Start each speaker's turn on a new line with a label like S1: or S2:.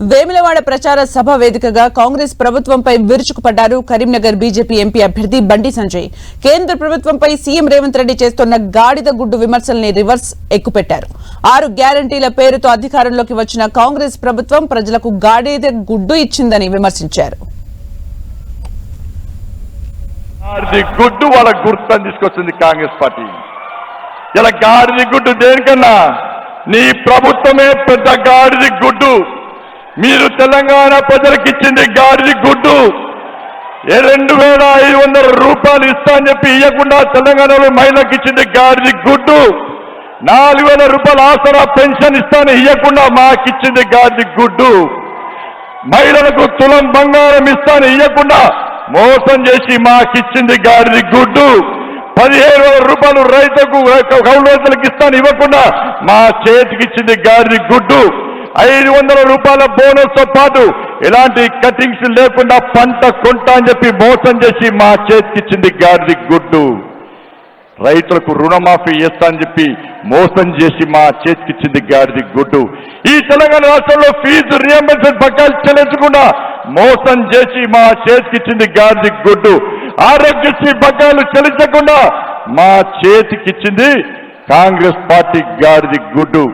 S1: వేములవాడ ప్రచార సభ వేదికగా కాంగ్రెస్ ప్రభుత్వంపై విరుచుకుపడ్డారు కరీంనగర్ బీజేపీ ఎంపీ అభ్యర్థి బండి సంజయ్. కేంద్ర ప్రభుత్వంపై సీఎం రేవంత్ రెడ్డి చేస్తున్న గాడిద గుడ్డు విమర్శల్ని రివర్స్ ఎక్కుపెట్టారు. ఆరు గ్యారంటీల పేరుతో అధికారంలోకి వచ్చిన కాంగ్రెస్ ప్రభుత్వం ప్రజలకు గాడిద గుడ్డు ఇచ్చిందని విమర్శించారు.
S2: గుడ్డు వాళ్ళ గుర్తని తీసుకొచ్చింది కాంగ్రెస్ పార్టీ. ఇలా గాడిది గుడ్డు దేనికన్నా? నీ ప్రభుత్వమే పెద్ద గాడిది గుడ్డు. మీరు తెలంగాణ ప్రజలకు ఇచ్చింది గాడిది గుడ్డు. రెండు వేల ఐదు వందల రూపాయలు ఇస్తా అని చెప్పి ఇవ్వకుండా తెలంగాణలో మహిళలకు ఇచ్చింది గాడిది గుడ్డు. నాలుగు వేల రూపాయల ఆసరా పెన్షన్ ఇస్తాను ఇవ్వకుండా మాకిచ్చింది గాడిది గుడ్డు. మహిళలకు తులం బంగారం ఇస్తాను ఇవ్వకుండా మోసం చేసి మాకిచ్చింది గాడిది గుడ్డు. పదిహేను వేల రూపాయలు రైతుకు కౌలు రైతులకు ఇస్తాను ఇవ్వకుండా మా చేతికి ఇచ్చింది గాడిది గుడ్డు. ఐదు వందల రూపాయల బోనస్తో పాటు ఎలాంటి కటింగ్స్ లేకుండా పంట కొంటా అని చెప్పి మోసం చేసి మా చేతికిచ్చింది గాడిది గుడ్డు. రైతులకు రుణమాఫీ చేస్తా అని చెప్పి మోసం చేసి మా చేతికిచ్చింది గాడిది గుడ్డు. ఈ తెలంగాణ రాష్ట్రంలో ఫీజు రియంబర్స్మెంట్ బకాయిలు చెల్లించకుండా మోసం చేసి మా చేతికిచ్చింది గాడిది గుడ్డు. ఆరోగ్యశ్రీ పక్కాలు చెల్లించకుండా మా చేతికిచ్చింది కాంగ్రెస్ పార్టీ గాడిది గుడ్డు.